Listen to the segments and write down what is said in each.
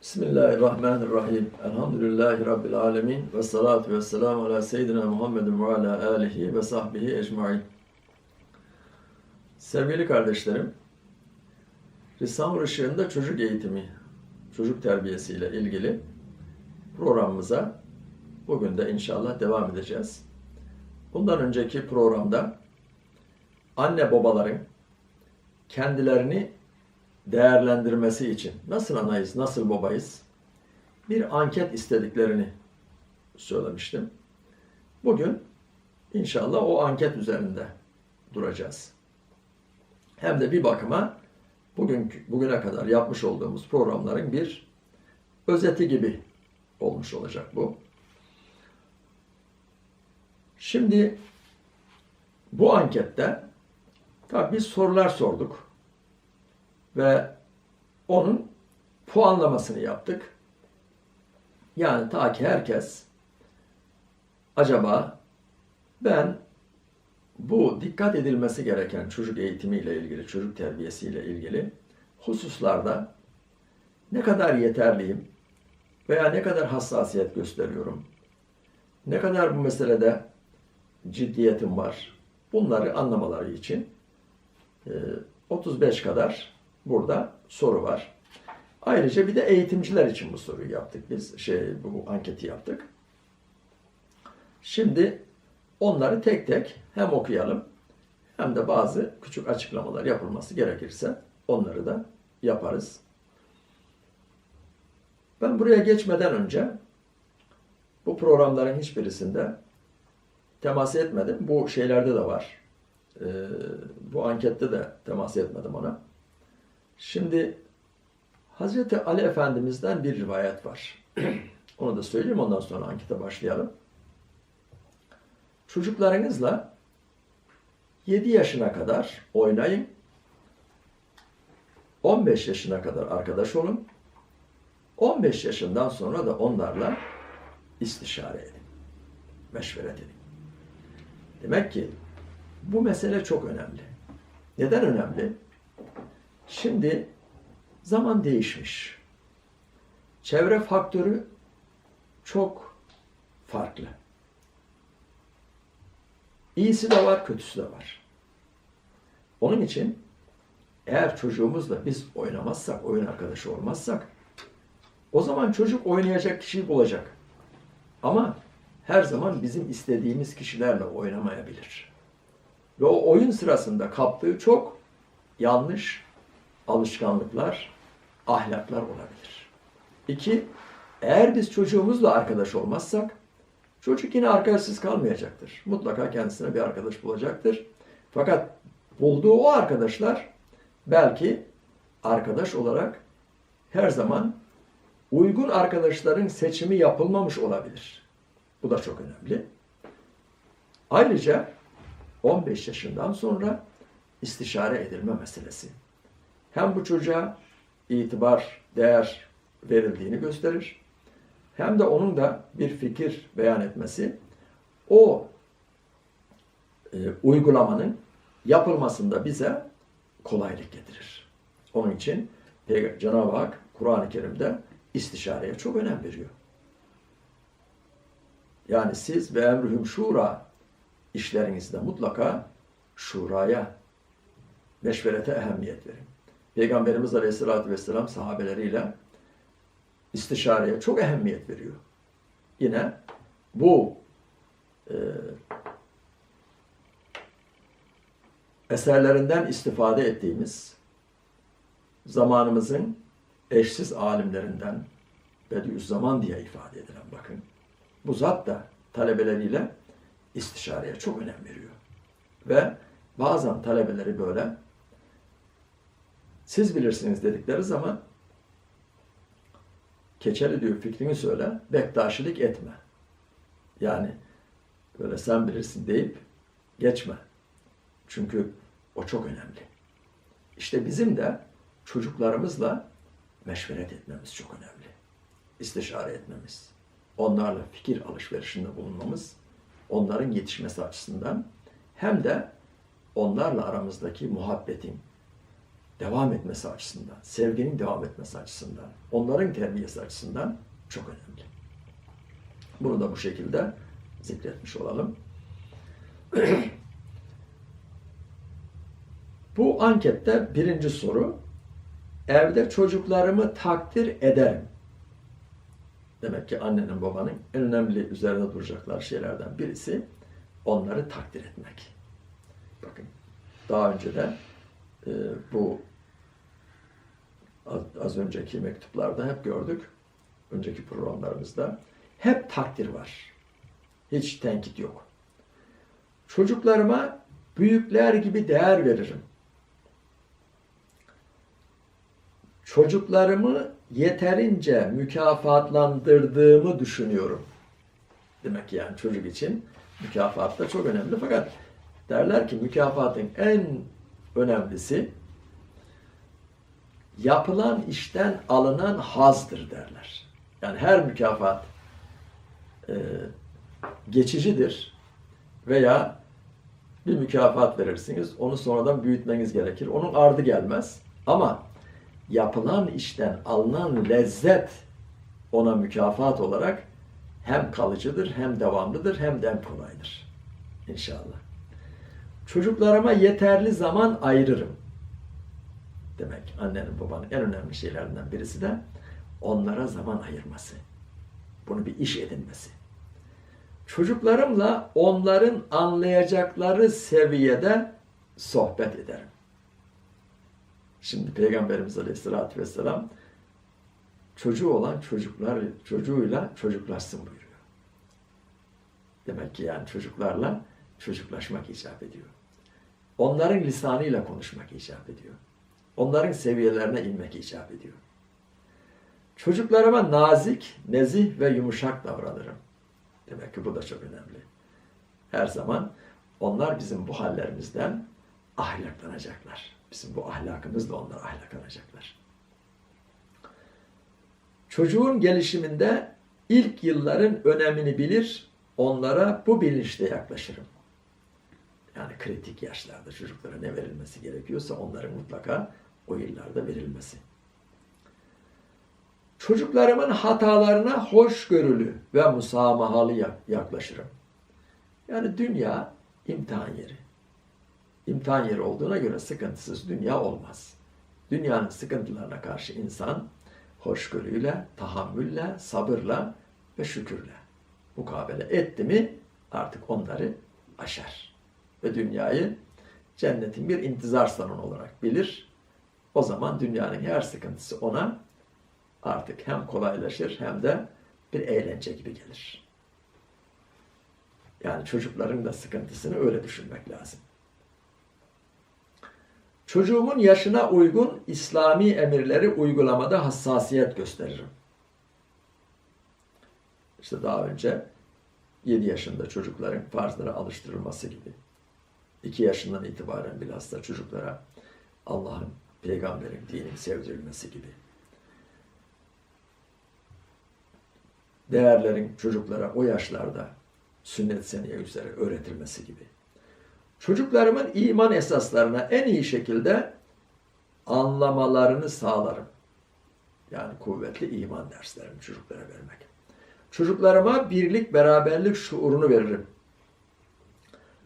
Bismillahirrahmanirrahim. Elhamdülillahi Rabbil alemin. Ve salatu ve selamu ala seyyidina Muhammedin ve ala alihi ve sahbihi ecmain. Sevgili kardeşlerim, Risale-i Işığında çocuk eğitimi, çocuk terbiyesiyle ilgili programımıza bugün de inşallah devam edeceğiz. Bundan önceki programda anne babaların kendilerini değerlendirmesi için nasıl anayız, nasıl babayız bir anket istediklerini söylemiştim. Bugün inşallah o anket üzerinde duracağız. Hem de bir bakıma bugün bugüne kadar yapmış olduğumuz programların bir özeti gibi olmuş olacak bu. Şimdi bu ankette tabii biz sorular sorduk ve onun puanlamasını yaptık. Yani ta ki herkes acaba ben bu dikkat edilmesi gereken çocuk eğitimiyle ilgili, çocuk terbiyesiyle ilgili hususlarda ne kadar yeterliyim veya ne kadar hassasiyet gösteriyorum, ne kadar bu meselede ciddiyetim var, bunları anlamaları için 35 kadar burada soru var. Ayrıca bir de eğitimciler için bu soruyu yaptık biz. Şey bu anketi yaptık. Şimdi onları tek tek hem okuyalım hem de bazı küçük açıklamalar yapılması gerekirse onları da yaparız. Ben buraya geçmeden önce bu programların hiçbirisinde temas etmedim. Bu şeylerde de var. Ee, bu ankette de temas etmedim ona. Şimdi Hazreti Ali Efendimiz'den bir rivayet var. Onu da söyleyeyim ondan sonra ankete başlayalım. Çocuklarınızla 7 yaşına kadar oynayın. 15 yaşına kadar arkadaş olun. 15 yaşından sonra da onlarla istişare edin. Meşveret edin. Demek ki bu mesele çok önemli. Neden önemli? Şimdi zaman değişmiş. Çevre faktörü çok farklı. İyisi de var, kötüsü de var. Onun için eğer çocuğumuzla biz oynamazsak, oyun arkadaşı olmazsak o zaman çocuk oynayacak kişiyi bulacak. Ama her zaman bizim istediğimiz kişilerle oynamayabilir. Ve o oyun sırasında kaptığı çok yanlış alışkanlıklar, ahlaklar olabilir. İki, eğer biz çocuğumuzla arkadaş olmazsak, çocuk yine arkadaşsız kalmayacaktır. Mutlaka kendisine bir arkadaş bulacaktır. Fakat bulduğu o arkadaşlar belki arkadaş olarak her zaman uygun arkadaşların seçimi yapılmamış olabilir. Bu da çok önemli. Ayrıca 15 yaşından sonra istişare edilme meselesi hem bu çocuğa itibar, değer verildiğini gösterir. Hem de onun da bir fikir beyan etmesi o e, uygulamanın yapılmasında bize kolaylık getirir. Onun için Cenab-ı Hak Kur'an-ı Kerim'de istişareye çok önem veriyor. Yani siz ve emrühüm şura işlerinizde mutlaka şuraya, meşverete ehemmiyet verin. Peygamberimiz Aleyhisselatü Vesselam sahabeleriyle istişareye çok ehemmiyet veriyor. Yine bu e, eserlerinden istifade ettiğimiz zamanımızın eşsiz alimlerinden Bediüzzaman diye ifade edilen bakın. Bu zat da talebeleriyle istişareye çok önem veriyor. Ve bazen talebeleri böyle siz bilirsiniz dedikleri zaman Keçeli diyor fikrini söyle, bektaşilik etme. Yani böyle sen bilirsin deyip geçme. Çünkü o çok önemli. İşte bizim de çocuklarımızla meşveret etmemiz çok önemli. İstişare etmemiz, onlarla fikir alışverişinde bulunmamız, onların yetişmesi açısından hem de onlarla aramızdaki muhabbetin, devam etmesi açısından, sevginin devam etmesi açısından, onların terbiyesi açısından çok önemli. Bunu da bu şekilde zikretmiş olalım. bu ankette birinci soru, evde çocuklarımı takdir ederim. Demek ki annenin babanın en önemli üzerine duracaklar şeylerden birisi onları takdir etmek. Bakın daha önce de e, bu az, önceki mektuplarda hep gördük. Önceki programlarımızda hep takdir var. Hiç tenkit yok. Çocuklarıma büyükler gibi değer veririm. Çocuklarımı yeterince mükafatlandırdığımı düşünüyorum. Demek ki yani çocuk için mükafat da çok önemli. Fakat derler ki mükafatın en önemlisi yapılan işten alınan hazdır derler. Yani her mükafat e, geçicidir veya bir mükafat verirsiniz. Onu sonradan büyütmeniz gerekir. Onun ardı gelmez. Ama yapılan işten alınan lezzet ona mükafat olarak hem kalıcıdır, hem devamlıdır, hem de kolaydır. İnşallah. Çocuklarıma yeterli zaman ayırırım. Demek annenin babanın en önemli şeylerinden birisi de onlara zaman ayırması. Bunu bir iş edinmesi. Çocuklarımla onların anlayacakları seviyede sohbet ederim. Şimdi Peygamberimiz Aleyhisselatü Vesselam çocuğu olan çocuklar çocuğuyla çocuklaşsın buyuruyor. Demek ki yani çocuklarla çocuklaşmak icap ediyor. Onların lisanıyla konuşmak icap ediyor. Onların seviyelerine inmek icap ediyor. Çocuklarıma nazik, nezih ve yumuşak davranırım. Demek ki bu da çok önemli. Her zaman onlar bizim bu hallerimizden ahlaklanacaklar. Bizim bu ahlakımızla onlar ahlaklanacaklar. Çocuğun gelişiminde ilk yılların önemini bilir, onlara bu bilinçle yaklaşırım. Yani kritik yaşlarda çocuklara ne verilmesi gerekiyorsa onların mutlaka o yıllarda verilmesi. Çocuklarımın hatalarına hoşgörülü ve musamahalı yaklaşırım. Yani dünya imtihan yeri. İmtihan yeri olduğuna göre sıkıntısız dünya olmaz. Dünyanın sıkıntılarına karşı insan hoşgörüyle, tahammülle, sabırla ve şükürle mukabele etti mi artık onları aşar. Ve dünyayı cennetin bir intizar salonu olarak bilir. O zaman dünyanın her sıkıntısı ona artık hem kolaylaşır hem de bir eğlence gibi gelir. Yani çocukların da sıkıntısını öyle düşünmek lazım. Çocuğumun yaşına uygun İslami emirleri uygulamada hassasiyet gösteririm. İşte daha önce 7 yaşında çocukların farzlara alıştırılması gibi. 2 yaşından itibaren bilhassa çocuklara Allah'ın, peygamberin, dinin sevdirilmesi gibi. Değerlerin çocuklara o yaşlarda sünnet seniye üzere öğretilmesi gibi. Çocuklarımın iman esaslarına en iyi şekilde anlamalarını sağlarım. Yani kuvvetli iman derslerini çocuklara vermek. Çocuklarıma birlik, beraberlik şuurunu veririm.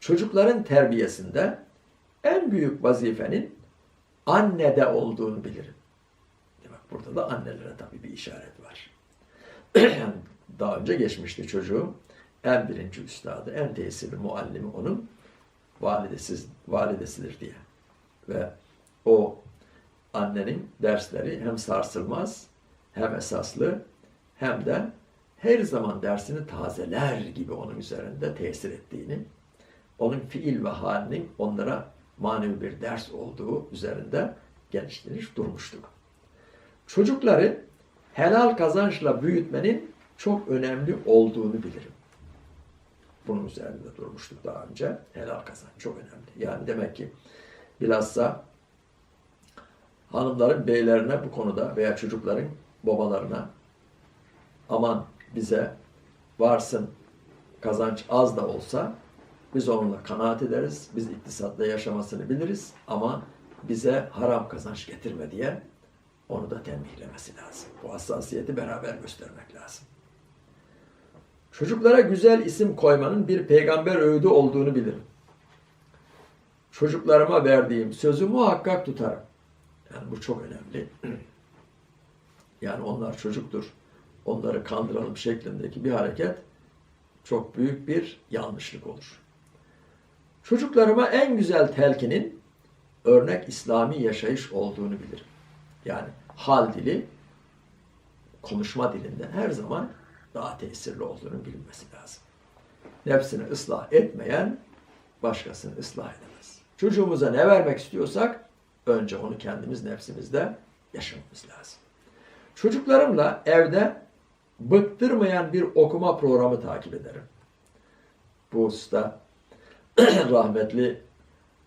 Çocukların terbiyesinde en büyük vazifenin annede olduğunu bilirim. Demek burada da annelere tabii bir işaret var. daha önce geçmişti çocuğum. En birinci üstadı, en tesirli muallimi onun validesiz, validesidir diye. Ve o annenin dersleri hem sarsılmaz, hem esaslı, hem de her zaman dersini tazeler gibi onun üzerinde tesir ettiğini, onun fiil ve halinin onlara manevi bir ders olduğu üzerinde geliştirir durmuştuk. Çocukları helal kazançla büyütmenin çok önemli olduğunu bilirim. Bunun üzerinde durmuştuk daha önce. Helal kazanç çok önemli. Yani demek ki bilhassa hanımların beylerine bu konuda veya çocukların babalarına aman bize varsın kazanç az da olsa biz onunla kanaat ederiz. Biz iktisatla yaşamasını biliriz ama bize haram kazanç getirme diye onu da tembihlemesi lazım. Bu hassasiyeti beraber göstermek lazım. Çocuklara güzel isim koymanın bir peygamber öğüdü olduğunu bilirim. Çocuklarıma verdiğim sözü muhakkak tutarım. Yani bu çok önemli. Yani onlar çocuktur. Onları kandıralım şeklindeki bir hareket çok büyük bir yanlışlık olur. Çocuklarıma en güzel telkinin örnek İslami yaşayış olduğunu bilirim. Yani hal dili konuşma dilinden her zaman daha tesirli olduğunu bilinmesi lazım. Nefsini ıslah etmeyen başkasını ıslah edemez. Çocuğumuza ne vermek istiyorsak önce onu kendimiz nefsimizde yaşamamız lazım. Çocuklarımla evde bıktırmayan bir okuma programı takip ederim. Bu usta rahmetli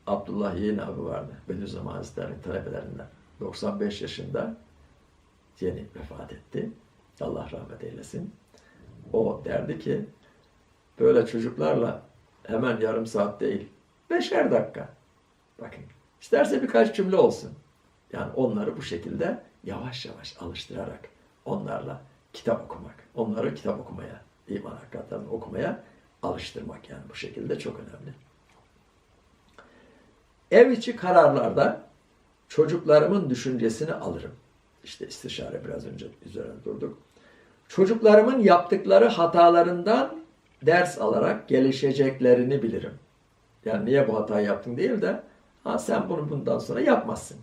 Abdullah Yeğen abi vardı. Bediüzzaman Hazretleri'nin talebelerinden. 95 yaşında yeni vefat etti. Allah rahmet eylesin. O derdi ki böyle çocuklarla hemen yarım saat değil, beşer dakika. Bakın isterse birkaç cümle olsun. Yani onları bu şekilde yavaş yavaş alıştırarak onlarla kitap okumak, onları kitap okumaya, iman hakikatlerini okumaya alıştırmak yani bu şekilde çok önemli. Ev içi kararlarda çocuklarımın düşüncesini alırım. İşte istişare biraz önce üzerine durduk. Çocuklarımın yaptıkları hatalarından ders alarak gelişeceklerini bilirim. Yani niye bu hatayı yaptın değil de ha sen bunu bundan sonra yapmazsın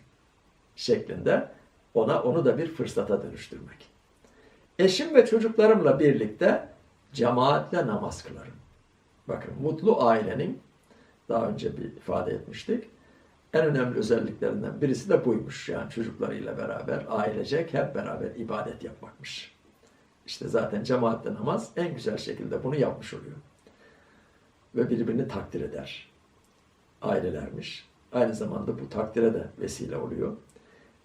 şeklinde ona onu da bir fırsata dönüştürmek. Eşim ve çocuklarımla birlikte cemaatle namaz kılarım. Bakın mutlu ailenin daha önce bir ifade etmiştik. En önemli özelliklerinden birisi de buymuş. Yani çocuklarıyla beraber ailecek hep beraber ibadet yapmakmış. İşte zaten cemaatle namaz en güzel şekilde bunu yapmış oluyor. Ve birbirini takdir eder. Ailelermiş. Aynı zamanda bu takdire de vesile oluyor.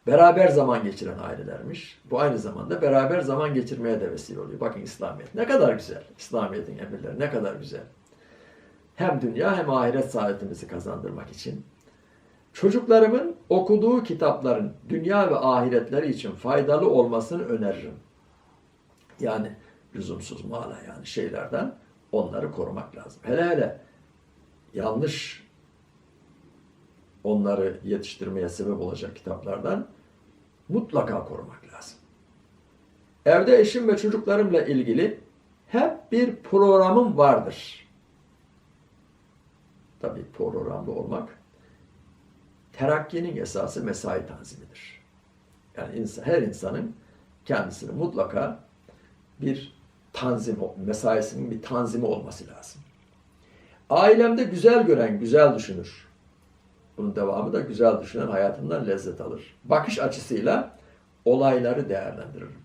Beraber zaman geçiren ailelermiş. Bu aynı zamanda beraber zaman geçirmeye de vesile oluyor. Bakın İslamiyet ne kadar güzel. İslamiyet'in emirleri ne kadar güzel. Hem dünya hem ahiret saadetimizi kazandırmak için. Çocuklarımın okuduğu kitapların dünya ve ahiretleri için faydalı olmasını öneririm. Yani lüzumsuz mala yani şeylerden onları korumak lazım. Hele hele yanlış onları yetiştirmeye sebep olacak kitaplardan mutlaka korumak lazım. Evde eşim ve çocuklarımla ilgili hep bir programım vardır. Tabii programda olmak terakkinin esası mesai tanzimidir. Yani insan, her insanın kendisini mutlaka bir tanzim, mesaisinin bir tanzimi olması lazım. Ailemde güzel gören güzel düşünür. Bunun devamı da güzel düşünen hayatından lezzet alır. Bakış açısıyla olayları değerlendiririm.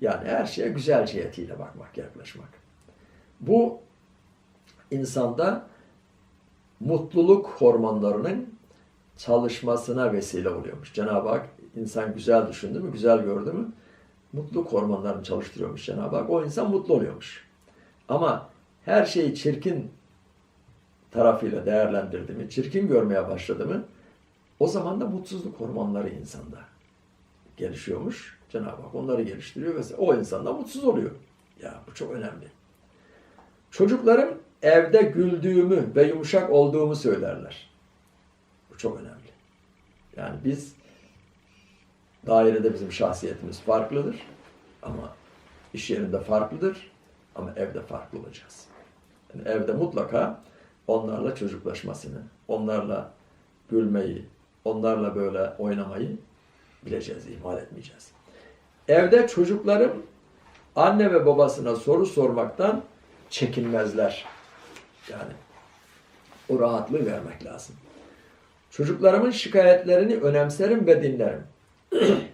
Yani her şeye güzel cihetiyle bakmak, yaklaşmak. Bu insanda mutluluk hormonlarının çalışmasına vesile oluyormuş. Cenab-ı Hak insan güzel düşündü mü, güzel gördü mü mutluluk hormonlarını çalıştırıyormuş Cenab-ı Hak. O insan mutlu oluyormuş. Ama her şeyi çirkin tarafıyla değerlendirdi mi, çirkin görmeye başladı mı o zaman da mutsuzluk hormonları insanda gelişiyormuş. Cenab-ı Hak onları geliştiriyor ve o insan da mutsuz oluyor. Ya bu çok önemli. Çocuklarım evde güldüğümü ve yumuşak olduğumu söylerler. Bu çok önemli. Yani biz dairede bizim şahsiyetimiz farklıdır ama iş yerinde farklıdır ama evde farklı olacağız. Yani evde mutlaka onlarla çocuklaşmasını, onlarla gülmeyi, onlarla böyle oynamayı bileceğiz, ihmal etmeyeceğiz. Evde çocuklarım anne ve babasına soru sormaktan çekinmezler. Yani o rahatlığı vermek lazım. Çocuklarımın şikayetlerini önemserim ve dinlerim.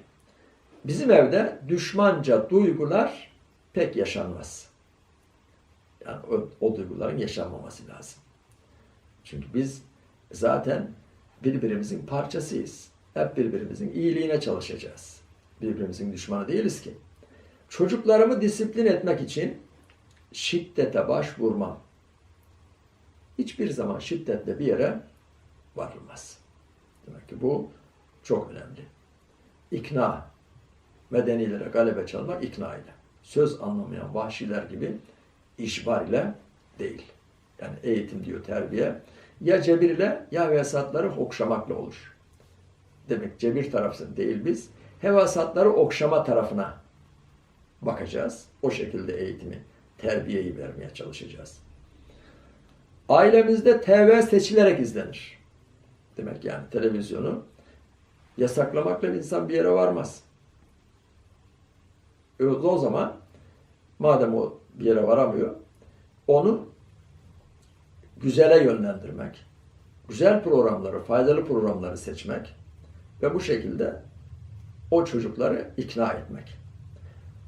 Bizim evde düşmanca duygular pek yaşanmaz. Yani o, o duyguların yaşanmaması lazım. Çünkü biz zaten birbirimizin parçasıyız. Hep birbirimizin iyiliğine çalışacağız. Birbirimizin düşmanı değiliz ki. Çocuklarımı disiplin etmek için şiddete başvurmam. Hiçbir zaman şiddetle bir yere varılmaz. Demek ki bu çok önemli. İkna, medenilere galebe çalmak ikna ile. Söz anlamayan vahşiler gibi işbar ile değil. Yani eğitim diyor terbiye. Ya cebirle ya vesatları okşamakla olur. Demek cebir tarafı değil biz. Hevasatları okşama tarafına bakacağız. O şekilde eğitimi, terbiyeyi vermeye çalışacağız. Ailemizde TV seçilerek izlenir. Demek yani televizyonu yasaklamakla insan bir yere varmaz. O zaman madem o bir yere varamıyor, onu güzele yönlendirmek, güzel programları, faydalı programları seçmek ve bu şekilde o çocukları ikna etmek.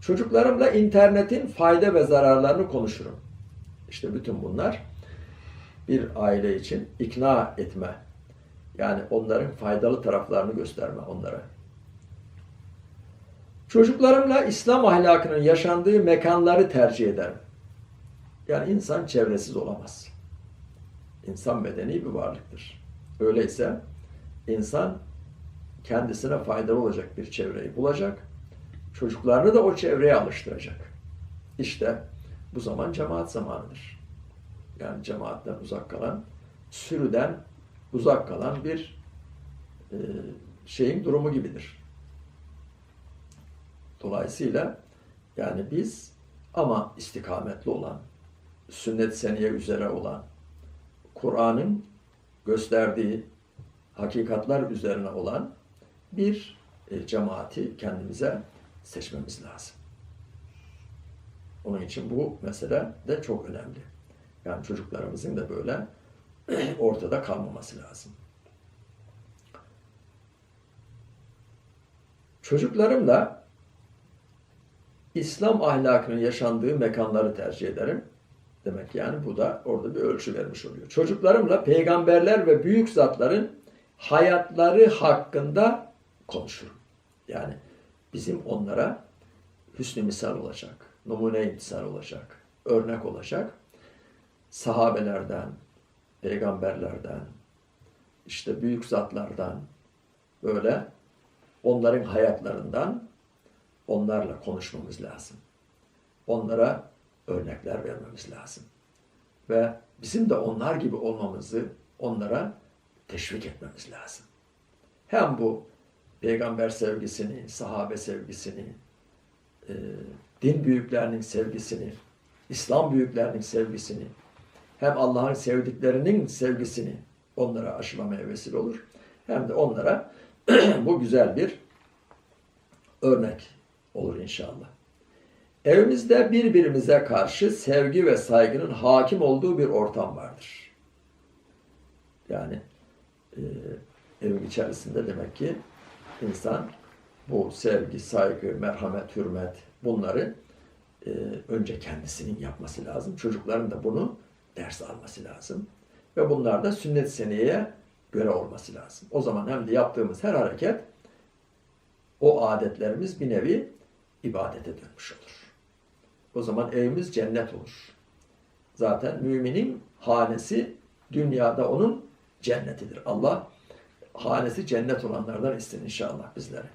Çocuklarımla internetin fayda ve zararlarını konuşurum. İşte bütün bunlar bir aile için ikna etme. Yani onların faydalı taraflarını gösterme onlara. Çocuklarımla İslam ahlakının yaşandığı mekanları tercih ederim. Yani insan çevresiz olamaz. İnsan medeni bir varlıktır. Öyleyse insan kendisine faydalı olacak bir çevreyi bulacak. Çocuklarını da o çevreye alıştıracak. İşte bu zaman cemaat zamanıdır. Yani cemaatten uzak kalan, sürüden uzak kalan bir e, şeyin durumu gibidir. Dolayısıyla yani biz ama istikametli olan, sünnet seniye üzere olan, Kur'an'ın gösterdiği hakikatler üzerine olan bir e, cemaati kendimize seçmemiz lazım. Onun için bu mesele de çok önemli. Yani çocuklarımızın da böyle ortada kalmaması lazım. Çocuklarımla İslam ahlakının yaşandığı mekanları tercih ederim. Demek yani bu da orada bir ölçü vermiş oluyor. Çocuklarımla peygamberler ve büyük zatların hayatları hakkında konuşurum. Yani bizim onlara hüsnü misal olacak, numune imtisal olacak, örnek olacak. Sahabelerden, peygamberlerden, işte büyük zatlardan böyle onların hayatlarından onlarla konuşmamız lazım. Onlara örnekler vermemiz lazım. Ve bizim de onlar gibi olmamızı onlara teşvik etmemiz lazım. Hem bu peygamber sevgisini, sahabe sevgisini, e, din büyüklerinin sevgisini, İslam büyüklerinin sevgisini, hem Allah'ın sevdiklerinin sevgisini onlara aşılamaya vesile olur. Hem de onlara bu güzel bir örnek olur inşallah. Evimizde birbirimize karşı sevgi ve saygının hakim olduğu bir ortam vardır. Yani e, evin içerisinde demek ki insan bu sevgi, saygı, merhamet, hürmet bunları e, önce kendisinin yapması lazım. Çocukların da bunu ders alması lazım. Ve bunlar da sünnet seniyeye göre olması lazım. O zaman hem de yaptığımız her hareket o adetlerimiz bir nevi ibadete dönmüş olur. O zaman evimiz cennet olur. Zaten müminin hanesi dünyada onun cennetidir. Allah hanesi cennet olanlardan ister inşallah bizlere.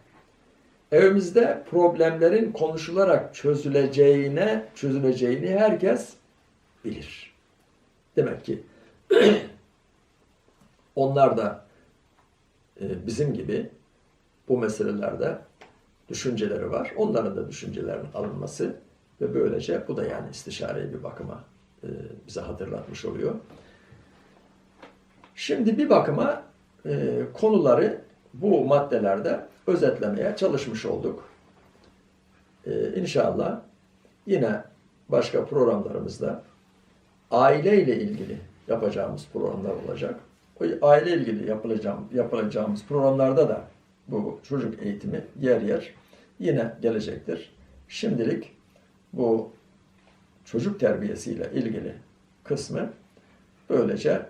Evimizde problemlerin konuşularak çözüleceğine, çözüleceğini herkes bilir. Demek ki onlar da e, bizim gibi bu meselelerde düşünceleri var. Onların da düşüncelerinin alınması ve böylece bu da yani istişareyi bir bakıma e, bize hatırlatmış oluyor. Şimdi bir bakıma e, konuları bu maddelerde özetlemeye çalışmış olduk. İnşallah yine başka programlarımızda aile ile ilgili yapacağımız programlar olacak. O aile ilgili yapılacağım, yapılacağımız programlarda da bu çocuk eğitimi yer yer yine gelecektir. Şimdilik bu çocuk terbiyesiyle ilgili kısmı böylece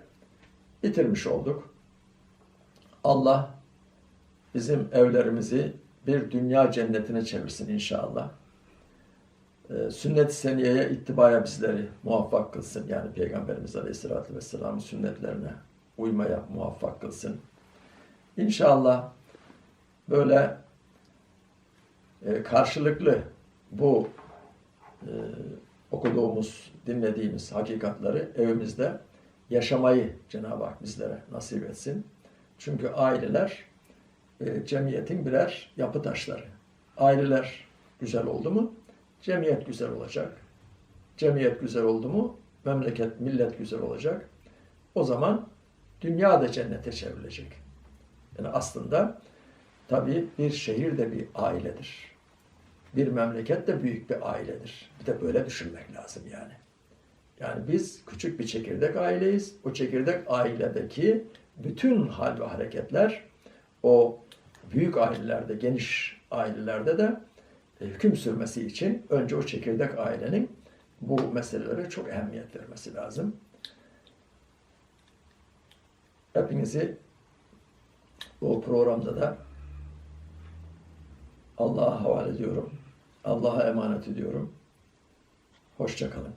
bitirmiş olduk. Allah bizim evlerimizi bir dünya cennetine çevirsin inşallah. Ee, sünnet-i seniyeye ittibaya bizleri muvaffak kılsın. Yani Peygamberimiz Aleyhisselatü Vesselam'ın sünnetlerine uymaya muvaffak kılsın. İnşallah böyle e, karşılıklı bu e, okuduğumuz, dinlediğimiz hakikatleri evimizde yaşamayı Cenab-ı Hak bizlere nasip etsin. Çünkü aileler e, cemiyetin birer yapı taşları. Aileler güzel oldu mu cemiyet güzel olacak. Cemiyet güzel oldu mu memleket, millet güzel olacak. O zaman dünya da cennete çevrilecek. Yani aslında tabii bir şehir de bir ailedir. Bir memleket de büyük bir ailedir. Bir de böyle düşünmek lazım yani. Yani biz küçük bir çekirdek aileyiz. O çekirdek ailedeki bütün hal ve hareketler o büyük ailelerde, geniş ailelerde de hüküm sürmesi için önce o çekirdek ailenin bu meselelere çok ehemmiyet vermesi lazım. Hepinizi bu programda da Allah'a havale ediyorum. Allah'a emanet ediyorum. Hoşçakalın.